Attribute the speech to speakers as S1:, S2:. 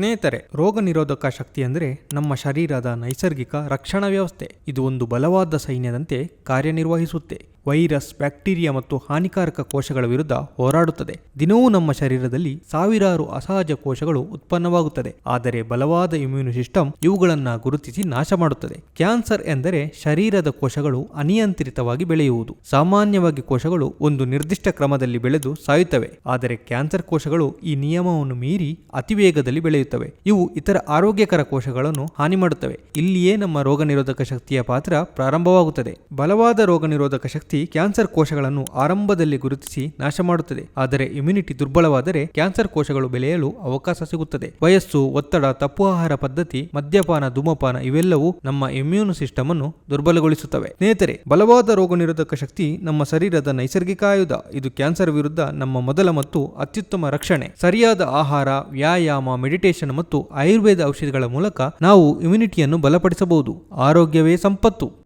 S1: ಸ್ನೇಹಿತರೆ ರೋಗ ನಿರೋಧಕ ಶಕ್ತಿ ಅಂದರೆ ನಮ್ಮ ಶರೀರದ ನೈಸರ್ಗಿಕ ರಕ್ಷಣಾ ವ್ಯವಸ್ಥೆ. ಇದು ಒಂದು ಬಲವಾದ ಸೈನ್ಯದಂತೆ ಕಾರ್ಯನಿರ್ವಹಿಸುತ್ತೆ. ವೈರಸ್, ಬ್ಯಾಕ್ಟೀರಿಯಾ ಮತ್ತು ಹಾನಿಕಾರಕ ಕೋಶಗಳ ವಿರುದ್ಧ ಹೋರಾಡುತ್ತದೆ. ದಿನವೂ ನಮ್ಮ ಶರೀರದಲ್ಲಿ ಸಾವಿರಾರು ಅಸಹಜ ಕೋಶಗಳು ಉತ್ಪನ್ನವಾಗುತ್ತದೆ. ಆದರೆ ಬಲವಾದ ಇಮ್ಯೂನ್ ಸಿಸ್ಟಮ್ ಇವುಗಳನ್ನು ಗುರುತಿಸಿ ನಾಶ ಮಾಡುತ್ತದೆ. ಕ್ಯಾನ್ಸರ್ ಎಂದರೆ ಶರೀರದ ಕೋಶಗಳು ಅನಿಯಂತ್ರಿತವಾಗಿ ಬೆಳೆಯುವುದು. ಸಾಮಾನ್ಯವಾಗಿ ಕೋಶಗಳು ಒಂದು ನಿರ್ದಿಷ್ಟ ಕ್ರಮದಲ್ಲಿ ಬೆಳೆದು ಸಾಯುತ್ತವೆ. ಆದರೆ ಕ್ಯಾನ್ಸರ್ ಕೋಶಗಳು ಈ ನಿಯಮವನ್ನು ಮೀರಿ ಅತಿ ವೇಗದಲ್ಲಿ ಬೆಳೆಯುತ್ತವೆ. ಇವು ಇತರ ಆರೋಗ್ಯಕರ ಕೋಶಗಳನ್ನು ಹಾನಿ ಮಾಡುತ್ತವೆ. ಇಲ್ಲಿಯೇ ನಮ್ಮ ರೋಗ ಶಕ್ತಿಯ ಪಾತ್ರ ಪ್ರಾರಂಭವಾಗುತ್ತದೆ. ಬಲವಾದ ರೋಗ ನಿರೋಧಕ ಶಕ್ತಿ ಕ್ಯಾನ್ಸರ್ ಕೋಶಗಳನ್ನು ಆರಂಭದಲ್ಲಿ ಗುರುತಿಸಿ ನಾಶ ಮಾಡುತ್ತದೆ. ಆದರೆ ಇಮ್ಯುನಿಟಿ ದುರ್ಬಲವಾದರೆ ಕ್ಯಾನ್ಸರ್ ಕೋಶಗಳು ಬೆಳೆಯಲು ಅವಕಾಶ ಸಿಗುತ್ತದೆ. ವಯಸ್ಸು, ಒತ್ತಡ, ತಪ್ಪು ಆಹಾರ ಪದ್ಧತಿ, ಮದ್ಯಪಾನ, ಧೂಮಪಾನ ಇವೆಲ್ಲವೂ ನಮ್ಮ ಇಮ್ಯೂನ್ ಸಿಸ್ಟಮ್ ಅನ್ನು ದುರ್ಬಲಗೊಳಿಸುತ್ತವೆ. ಸ್ನೇಹಿತರೆ, ಬಲವಾದ ರೋಗ ನಿರೋಧಕ ಶಕ್ತಿ ನಮ್ಮ ಶರೀರದ ನೈಸರ್ಗಿಕ ಆಯುಧ. ಇದು ಕ್ಯಾನ್ಸರ್ ವಿರುದ್ಧ ನಮ್ಮ ಮೊದಲ ಮತ್ತು ಅತ್ಯುತ್ತಮ ರಕ್ಷಣೆ. ಸರಿಯಾದ ಆಹಾರ, ವ್ಯಾಯಾಮ, ಮೆಡಿಟೇಷನ್ ಮತ್ತು ಆಯುರ್ವೇದ ಔಷಧಿಗಳ ಮೂಲಕ ನಾವು ಇಮ್ಯುನಿಟಿಯನ್ನು ಬಲಪಡಿಸಬಹುದು. ಆರೋಗ್ಯವೇ ಸಂಪತ್ತು.